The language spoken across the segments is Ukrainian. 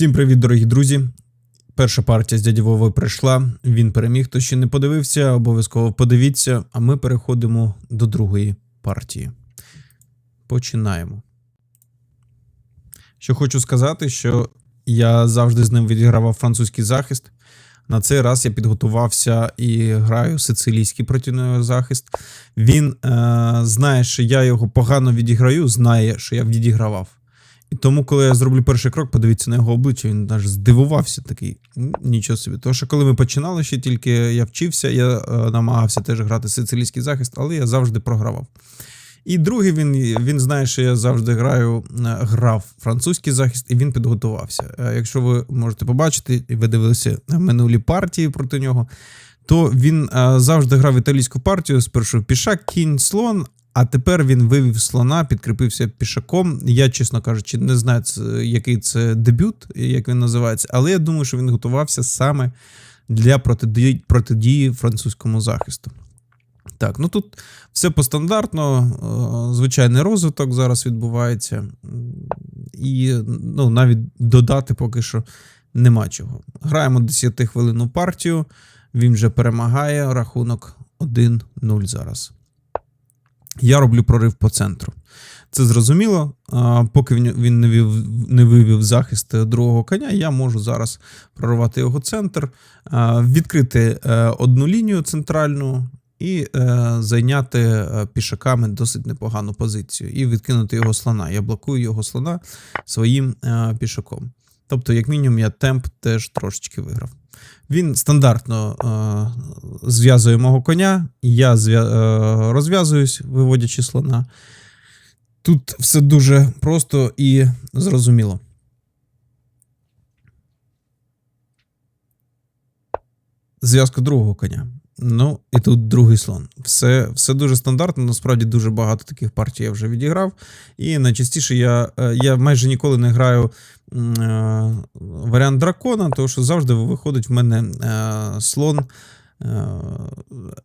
Всім привіт, дорогі друзі. Перша партія з дяді Вови прийшла. Він переміг. Хто ще не подивився, обов'язково подивіться. А ми переходимо до другої партії. Починаємо. Що хочу сказати, що я завжди з ним відігравав французький захист. На цей раз я підготувався і граю сицилійський проти захист. Він е, знає, що я його погано відіграю, знає, що я відігравав. І тому, коли я зроблю перший крок, подивіться на його обличчя, він аж здивувався такий. Нічого собі. Тому що коли ми починали ще тільки я вчився, я е, намагався теж грати сицилійський захист, але я завжди програвав. І другий він, він знає, що я завжди граю, е, грав французький захист, і він підготувався. Е, Якщо ви можете побачити, і ви дивилися минулі партії проти нього, то він завжди грав італійську партію спершу пішак, кінь, слон. А тепер він вивів слона, підкріпився пішаком. Я, чесно кажучи, не знаю, який це дебют, як він називається, але я думаю, що він готувався саме для протидії, протидії французькому захисту. Так, ну тут все по стандартно, е, звичайний розвиток зараз відбувається. І ну, навіть додати поки що нема чого. Граємо 10 хвилинну партію. Він вже перемагає. Рахунок 1-0 зараз. Я роблю прорив по центру. Це зрозуміло. Поки він, не, вів, не вивів захист е, другого коня, я можу зараз прорвати його центр, відкрити е, одну лінію центральну і е, зайняти пішаками досить непогану позицію і відкинути його слона. Я блокую його слона своїм пішаком. Тобто, як мінімум, я темп теж трошечки виграв. Він стандартно е, зв'язує мого коня, я е, розв'язуюсь, виводячи слона. Тут все дуже просто і зрозуміло. Зв'язка другого коня. Ну, і тут другий слон. Все, все дуже стандартно. Насправді дуже багато таких партій я вже відіграв. І найчастіше я, е, я майже ніколи не граю е, варіант дракона, тому що завжди виходить в мене е, слон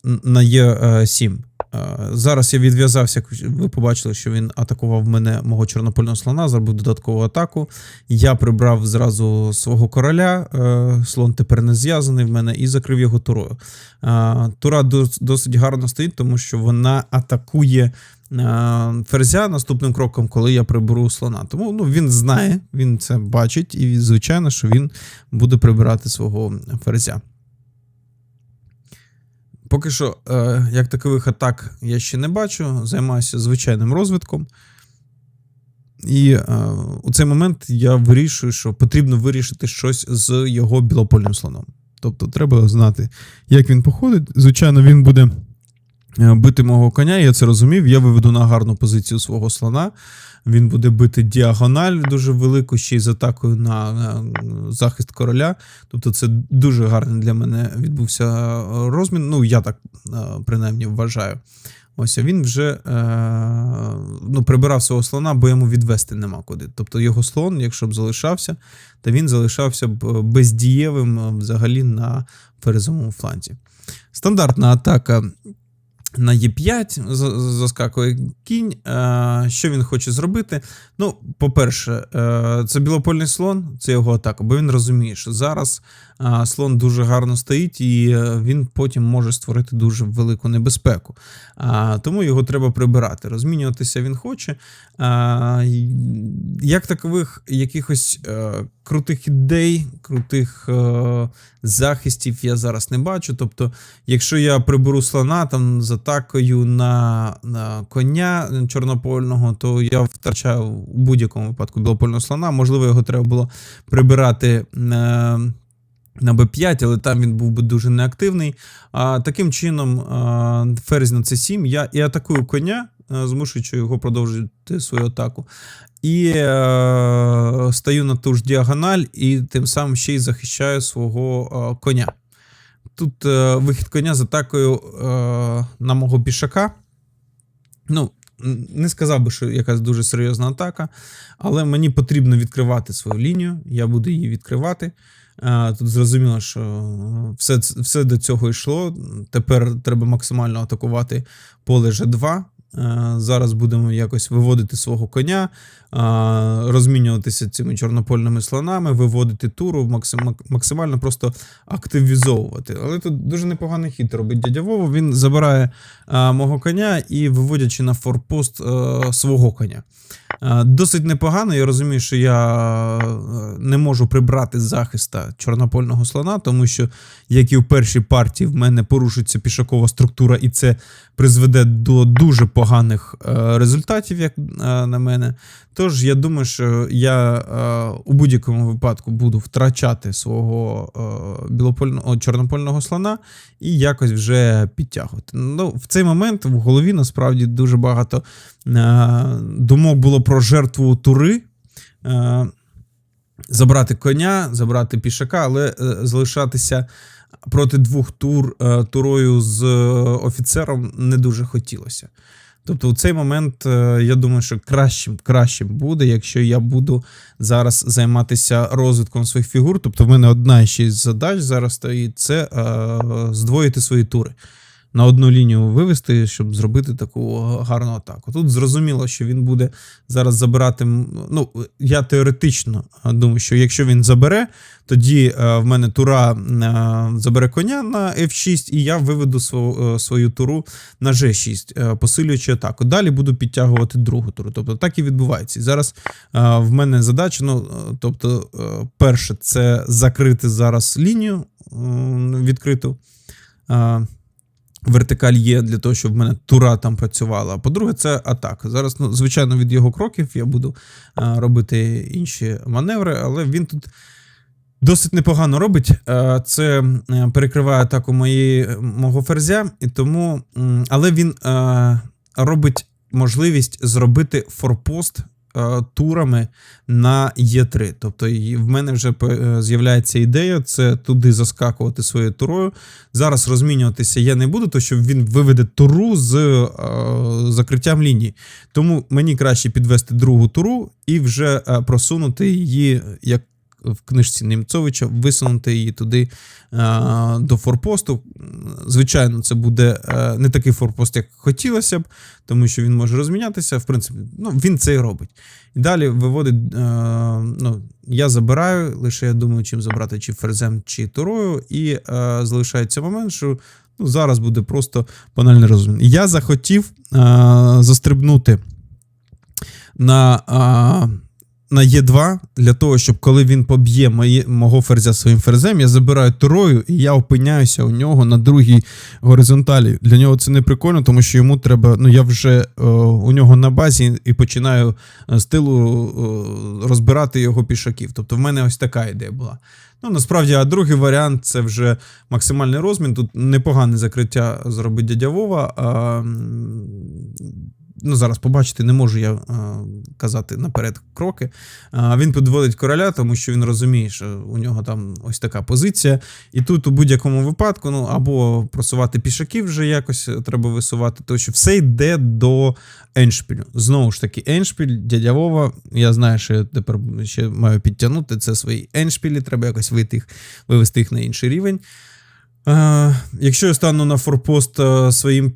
на Е7. Е, Зараз я відв'язався, ви побачили, що він атакував мене, мого чорнопольного слона, зробив додаткову атаку. Я прибрав зразу свого короля, е, слон тепер не зв'язаний в мене, і закрив його турою. Е, Тура досить гарно стоїть, тому що вона атакує ферзя наступним кроком, коли я приберу слона. Тому ну, він знає, він це бачить, і звичайно, що він буде прибирати свого ферзя. Поки що, е, як такових атак я ще не бачу, займаюся звичайним розвитком. І е, у цей момент я вирішую, що потрібно вирішити щось з його білопольним слоном. Тобто, треба знати, як він походить. Звичайно, він буде бити мого коня, я це розумів. Я виведу на гарну позицію свого слона. Він буде бити діагональ дуже велику, ще й з атакою на е, захист короля. Тобто, це дуже гарний для мене відбувся е, розмін. Ну, я так е, принаймні вважаю. Ось а він вже е, ну, прибирав свого слона, бо йому відвести нема куди. Тобто його слон, якщо б залишався, то він залишався б е, бездієвим е, взагалі на ферзовому фланзі. Стандартна атака на Е5 заскакує кінь. Е, Що він хоче зробити? Ну, по-перше, е, це білопольний слон, це його атака, бо він розуміє, що зараз е, слон дуже гарно стоїть, і він потім може створити дуже велику небезпеку. Тому його треба прибирати. Розмінюватися він хоче. Як такових якихось крутих ідей, крутих захистів я зараз не бачу. Тобто, якщо я приберу слона там з атакою на, на коня чорнопольного, то я втрачаю у будь-якому випадку білопольного слона. Можливо, його треба було прибирати. е, на Б5, але там він був би дуже неактивний. А, таким чином, а, ферзь на С7, я і атакую коня, а, змушуючи його продовжити свою атаку. І е, стаю на ту ж діагональ, і тим самим ще й захищаю свого е, коня. Тут е, вихід коня з атакою е, на мого пішака. Ну, не сказав би, що якась дуже серйозна атака, але мені потрібно відкривати свою лінію. Я буду її відкривати. Е, Тут зрозуміло, що все, все до цього йшло. Тепер треба максимально атакувати поле G2. Е, Зараз будемо якось виводити свого коня, е, розмінюватися цими чорнопольними слонами, виводити туру, максимально просто активізовувати. Але тут дуже непоганий хід робить дядя Вова. Він забирає е, мого коня і виводячи на форпост свого коня. Досить непогано. Я розумію, що я не можу прибрати захиста чорнопольного слона, тому що, як і в першій партії, в мене порушується пішакова структура, і це призведе до дуже поганих е, результатів, як е, на мене. Тож я думаю, що я е, у будь-якому випадку буду втрачати свого білопольного чорнопольного слона і якось вже підтягувати. Ну, в цей момент в голові насправді дуже багато думок було про жертву тури. Забрати коня, забрати пішака, але залишатися проти двох тур е, турою з е, офіцером не дуже хотілося. Тобто, у цей момент е, я думаю, що кращим, кращим буде, якщо я буду зараз займатися розвитком своїх фігур. Тобто, в мене одна ще з задач зараз стоїть це е, здвоїти свої тури. На одну лінію вивести, щоб зробити таку гарну атаку. Тут зрозуміло, що він буде зараз забирати. Ну, я теоретично думаю, що якщо він забере, тоді е, в мене тура е, забере коня на F6, і я виведу свою, е, свою туру на G6, е, посилюючи атаку. Далі буду підтягувати другу туру. Тобто так і відбувається. І зараз в мене задача, ну, тобто, перше, це закрити зараз лінію відкриту. Вертикаль є для того, щоб в мене тура там працювала. А по-друге, це атака. Зараз, ну, звичайно, від його кроків я буду е, робити інші маневри, але він тут досить непогано робить. Е, Це е, перекриває атаку моєї, мого ферзя, і тому, але він е, робить можливість зробити форпост турами на Є3. Тобто в мене вже е, з'являється ідея це туди заскакувати своєю турою. Зараз розмінюватися я не буду, то що він виведе туру з е, закриттям лінії. Тому мені краще підвести другу туру і вже е, просунути її як. В книжці Німцовича висунути її туди е, до форпосту. Звичайно, це буде е, не такий форпост, як хотілося б, тому що він може розмінятися. В принципі, ну, він це і робить. І далі виводить. Е, ну, я забираю, лише я думаю, чим забрати, чи ферзем, чи турою, і залишається момент, що ну, зараз буде просто банальний розмін. Я захотів е, застрибнути на. Е, на Е2 для того, щоб коли він поб'є моє, мого ферзя своїм ферзем, я забираю турою і я опиняюся у нього на другій горизонталі. Для нього це не прикольно, тому що йому треба. Ну я вже е, у нього на базі і починаю е, з тилу е, розбирати його пішаків. Тобто в мене ось така ідея була. Ну, насправді, а другий варіант це вже максимальний розмін. Тут непогане закриття зробить дядя Вова. А, ну, зараз побачити, не можу я казати наперед кроки. Він підводить короля, тому що він розуміє, що у нього там ось така позиція. І тут у будь-якому випадку, ну або просувати пішаків вже якось треба висувати, тому що все йде до еншпілю. Знову ж таки, еншпіль, дядя Вова. Я знаю, що я тепер ще маю підтягнути це свої еншпілі, треба якось вийти їх, вивести їх на інший рівень. Якщо я стану на форпост своїм.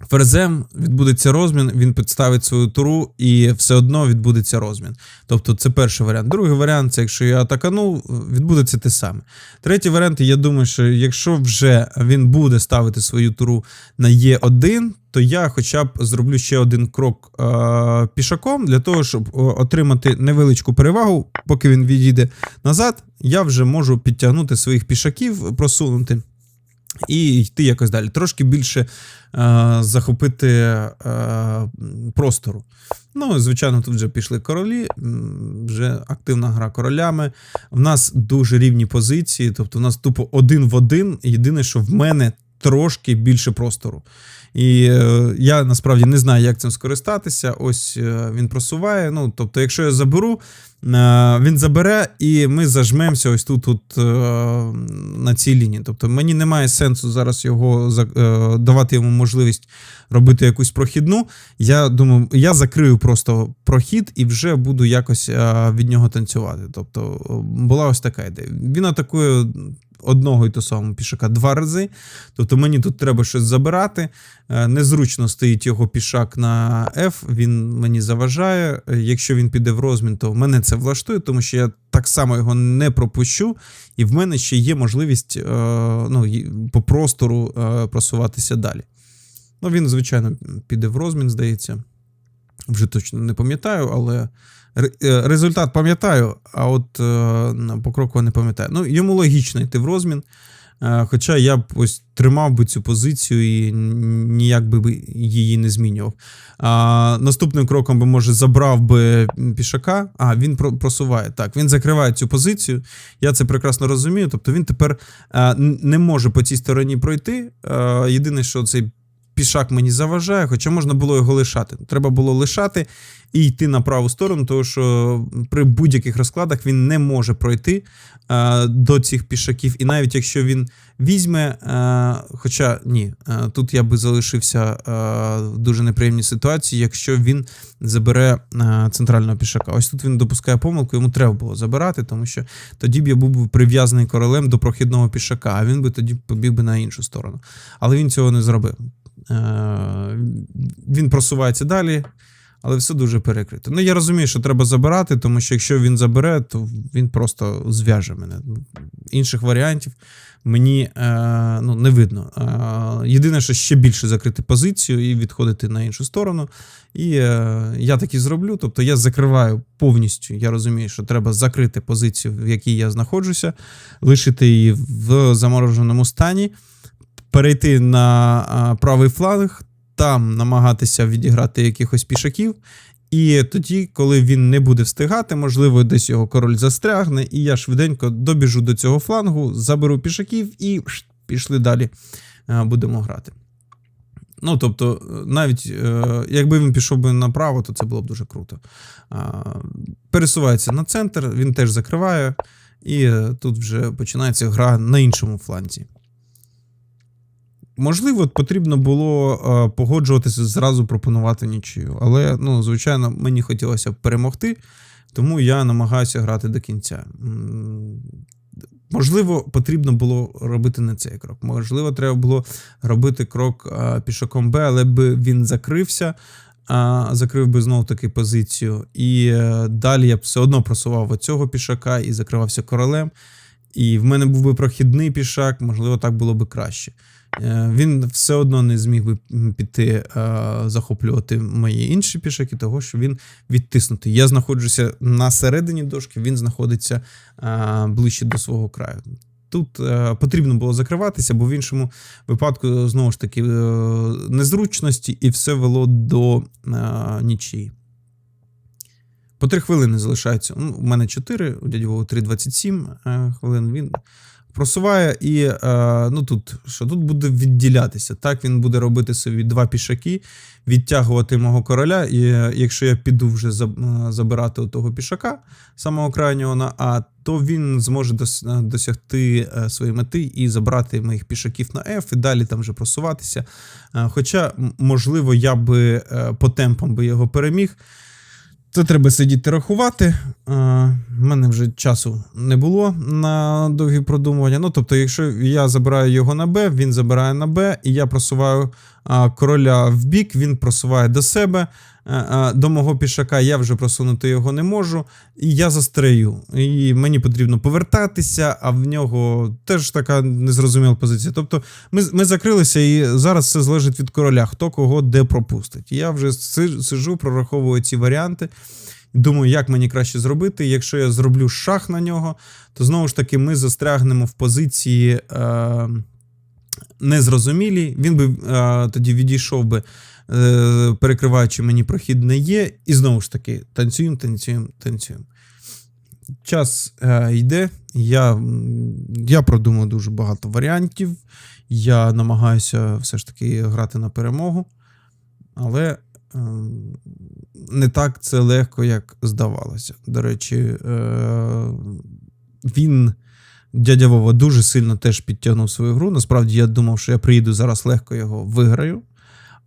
Ем, Ферзем відбудеться розмін, він підставить свою туру, і все одно відбудеться розмін. Тобто це перший варіант. Другий варіант це якщо я атакану, відбудеться те саме. Третій варіант, я думаю, що якщо вже він буде ставити свою туру на Е1, то я хоча б зроблю ще один крок е, пішаком для того, щоб отримати невеличку перевагу, поки він відійде назад, я вже можу підтягнути своїх пішаків, просунути і йти якось далі. Трошки більше е, захопити е, простору. Ну, звичайно, тут вже пішли королі, вже активна гра королями. В нас дуже рівні позиції, тобто в нас тупо один в один. Єдине, що в мене трошки більше простору. І е, я насправді не знаю, як цим скористатися. Ось е, він просуває. Ну, тобто, якщо я заберу, е, він забере, і ми зажмемося ось тут, тут на цій лінії. Тобто мені немає сенсу зараз його давати йому можливість робити якусь прохідну. Я думаю, я закрию просто прохід і вже буду якось від нього танцювати. Тобто була ось така ідея. Він атакує одного і того самого пішака два рази. Тобто мені тут треба щось забирати. Е, Незручно стоїть його пішак на F, він мені заважає. Е, Якщо він піде в розмін, то мене це влаштує, тому що я так само його не пропущу, і в мене ще є можливість е, ну, по простору просуватися далі. Ну, він, звичайно, піде в розмін, здається. Вже точно не пам'ятаю, але результат пам'ятаю, а от е, по кроку не пам'ятаю. Ну, йому логічно йти в розмін. Е, Хоча я б ось тримав би цю позицію і ніяк би її не змінював. А, наступним кроком би, може, забрав би пішака. А, він просуває. Так, він закриває цю позицію. Я це прекрасно розумію. Тобто він тепер е, не може по цій стороні пройти. Е, єдине, що цей пішак мені заважає, хоча можна було його лишати. Треба було лишати і йти на праву сторону, тому що при будь-яких розкладах він не може пройти е, до цих пішаків. І навіть якщо він візьме, е, хоча ні, е, тут я би залишився е, в дуже неприємній ситуації, якщо він забере е, центрального пішака. Ось тут він допускає помилку, йому треба було забирати, тому що тоді б я був прив'язаний королем до прохідного пішака, а він би тоді побіг би на іншу сторону. Але він цього не зробив. Е, Він просувається далі, але все дуже перекрито. Ну, я розумію, що треба забирати, тому що якщо він забере, то він просто зв'яже мене. Інших варіантів мені е, ну, не видно. Е, єдине, що ще більше закрити позицію і відходити на іншу сторону. І я так і зроблю. Тобто я закриваю повністю. Я розумію, що треба закрити позицію, в якій я знаходжуся, лишити її в замороженому стані, перейти на правий фланг, там намагатися відіграти якихось пішаків. І тоді, коли він не буде встигати, можливо, десь його король застрягне, і я швиденько добіжу до цього флангу, заберу пішаків і пішли далі. е, Будемо грати. Ну, тобто, навіть е, якби він пішов би направо, то це було б дуже круто. Пересувається на центр, він теж закриває, і е, тут вже починається гра на іншому фланзі. Можливо, потрібно було е, погоджуватися зразу пропонувати нічию. Але, ну, звичайно, мені хотілося перемогти, тому я намагаюся грати до кінця. Можливо, потрібно було робити не цей крок. Можливо, треба було робити крок е, пішаком Б, але б він закрився, а, закрив би знову таки позицію. І е, далі я б все одно просував оцього пішака і закривався королем. І в мене був би прохідний пішак, можливо, так було би краще. Е, Він все одно не зміг би піти е, захоплювати мої інші пішаки, того що він відтиснутий. Я знаходжуся на середині дошки, він знаходиться е, ближче до свого краю. Тут потрібно було закриватися, бо в іншому випадку знову ж таки незручності, і все вело до нічиї. По три хвилини залишається. У мене 4, у дяді Вови 3,27 е, хвилин. Він просуває і е, ну тут що тут буде відділятися. Так він буде робити собі два пішаки, відтягувати мого короля. І е, якщо я піду вже е, забирати того пішака, самого крайнього на А, то він зможе е, досягти своєї мети і забрати моїх пішаків на F, і далі там вже просуватися. Хоча, можливо, я би по темпам би його переміг. Це треба сидіти рахувати. У мене вже часу не було на довгі продумування. Ну, тобто, якщо я забираю його на Б, він забирає на Б, і я просуваю короля в бік, він просуває до себе. А, а, До мого пішака я вже просунути його не можу, і я застраю. І мені потрібно повертатися, а в нього теж така незрозуміла позиція. Тобто, ми, ми закрилися, і зараз все залежить від короля, хто кого де пропустить. Я вже си- сижу, прораховую ці варіанти. Думаю, як мені краще зробити. Якщо я зроблю шах на нього, то знову ж таки ми застрягнемо в позиції е, незрозумілій. Він би е, тоді відійшов би, е, перекриваючи мені прохід не є. І знову ж таки, танцюємо, танцюємо, танцюємо. Час е, йде. Я, я продумав дуже багато варіантів. Я намагаюся все ж таки грати на перемогу. Але ем, не так це легко, як здавалося. До речі, е, він, дядя Вова, дуже сильно теж підтягнув свою гру. Насправді я думав, що я приїду зараз легко його виграю.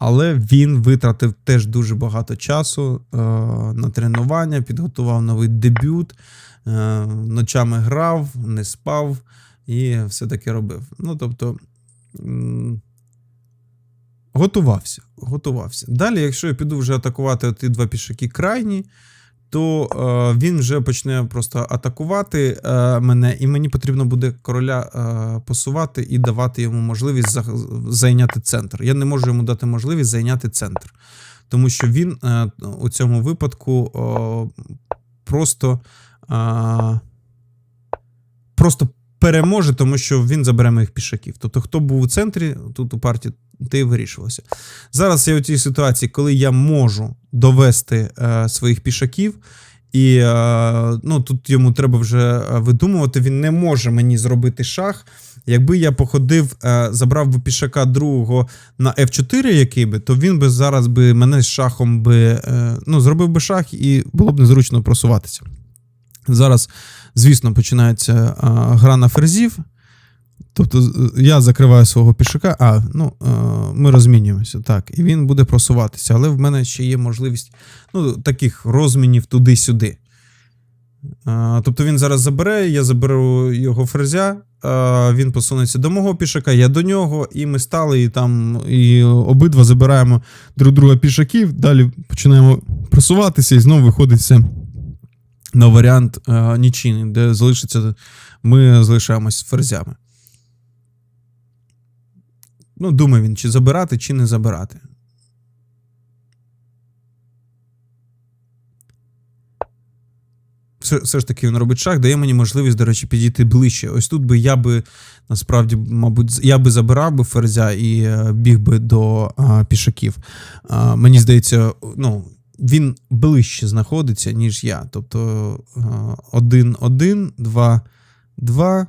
Але він витратив теж дуже багато часу е, на тренування, підготував новий дебют, е, ночами грав, не спав. і все-таки робив. Ну, тобто. Готувався. Готувався. Далі, якщо я піду вже атакувати ті два пішаки крайні, то е, він вже почне просто атакувати е, мене, і мені потрібно буде короля е, посувати і давати йому можливість за, зайняти центр. Я не можу йому дати можливість зайняти центр, тому що він е, у цьому випадку е, просто, е, просто переможе, тому що він забере моїх пішаків. Тобто, хто був у центрі тут у партії, те і вирішувалося. Зараз я у цій ситуації, коли я можу довести е, своїх пішаків, і е, ну, тут йому треба вже е, видумувати, він не може мені зробити шах. Якби я походив, е, забрав би пішака другого на F4, який би, то він би зараз би мене з шахом би, е, ну, зробив би шах і було б незручно просуватися. Зараз, звісно, починається е, гра на ферзів. Тобто я закриваю свого пішака, а ну, ми розмінюємося, так, і він буде просуватися. Але в мене ще є можливість ну, таких розмінів туди-сюди. Тобто він зараз забере, я заберу його ферзя, він посунеться до мого пішака, я до нього, і ми стали і там і обидва забираємо друг друга пішаків, далі починаємо просуватися, і знову виходить все на варіант е, нічийний, де залишиться, ми залишаємось ферзями. Ну, думає він, чи забирати, чи не забирати. Все, все ж таки він робить шаг, дає мені можливість, до речі, підійти ближче. Ось тут би я би насправді, мабуть, я би забирав би ферзя і е, біг би до а, пішаків. А, мені здається, ну, він ближче знаходиться, ніж я. Тобто а, один, один, два, два,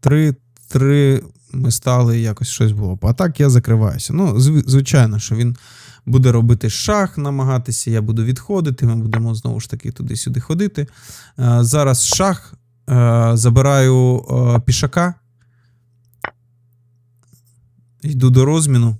три, три. Ми стали, якось щось було. А так я закриваюся. Ну, зв- звичайно, що він буде робити шах, намагатися, я буду відходити, ми будемо знову ж таки туди-сюди ходити. Е, Зараз шах, е, забираю е, пішака, йду до розміну.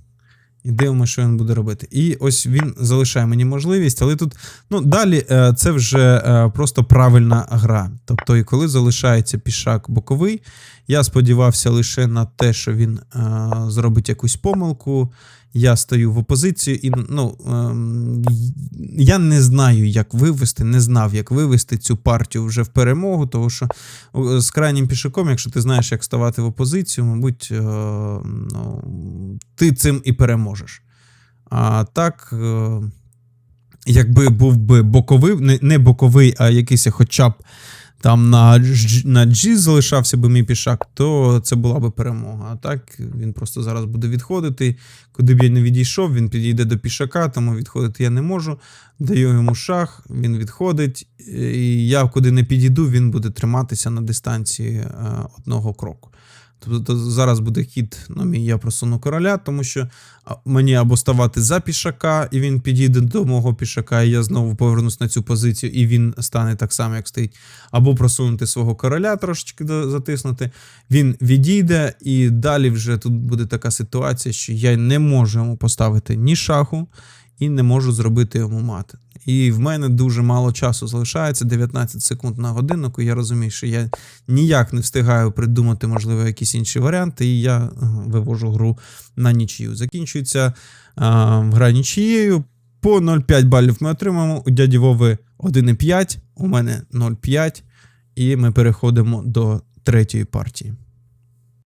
І дивимося, що він буде робити. І ось він залишає мені можливість, але тут ну, далі е, це вже е, просто правильна гра. Тобто, і коли залишається пішак боковий, я сподівався лише на те, що він е, зробить якусь помилку. Я стою в опозицію, і ну, ем, я не знаю, як вивести, не знав, як вивести цю партію вже в перемогу, тому що з крайнім пішаком, якщо ти знаєш, як ставати в опозицію, мабуть, е, ну, ти цим і переможеш. А так, е, якби був би боковий, не, не боковий, а якийсь хоча б там на, G- на G залишався би мій пішак, то це була би перемога. А так він просто зараз буде відходити. Куди б я не відійшов, він підійде до пішака, тому відходити я не можу. Даю йому шах, він відходить. І я куди не підійду, він буде триматися на дистанції е, одного кроку. Тобто зараз буде хід на мій я просуну короля, тому що мені або ставати за пішака, і він підійде до мого пішака, і я знову повернусь на цю позицію, і він стане так само, як стоїть. Або просунути свого короля трошечки затиснути. Він відійде, і далі вже тут буде така ситуація, що я не можу йому поставити ні шаху, і не можу зробити йому мат. І в мене дуже мало часу залишається 19 секунд на годиннику. Я розумію, що я ніяк не встигаю придумати, можливо, якісь інші варіанти, і я е, вивожу гру на нічию. Закінчується е, гра нічією. По 0,5 балів ми отримаємо. У дяді Вови 1,5, у мене 0,5. І ми переходимо до третьої партії.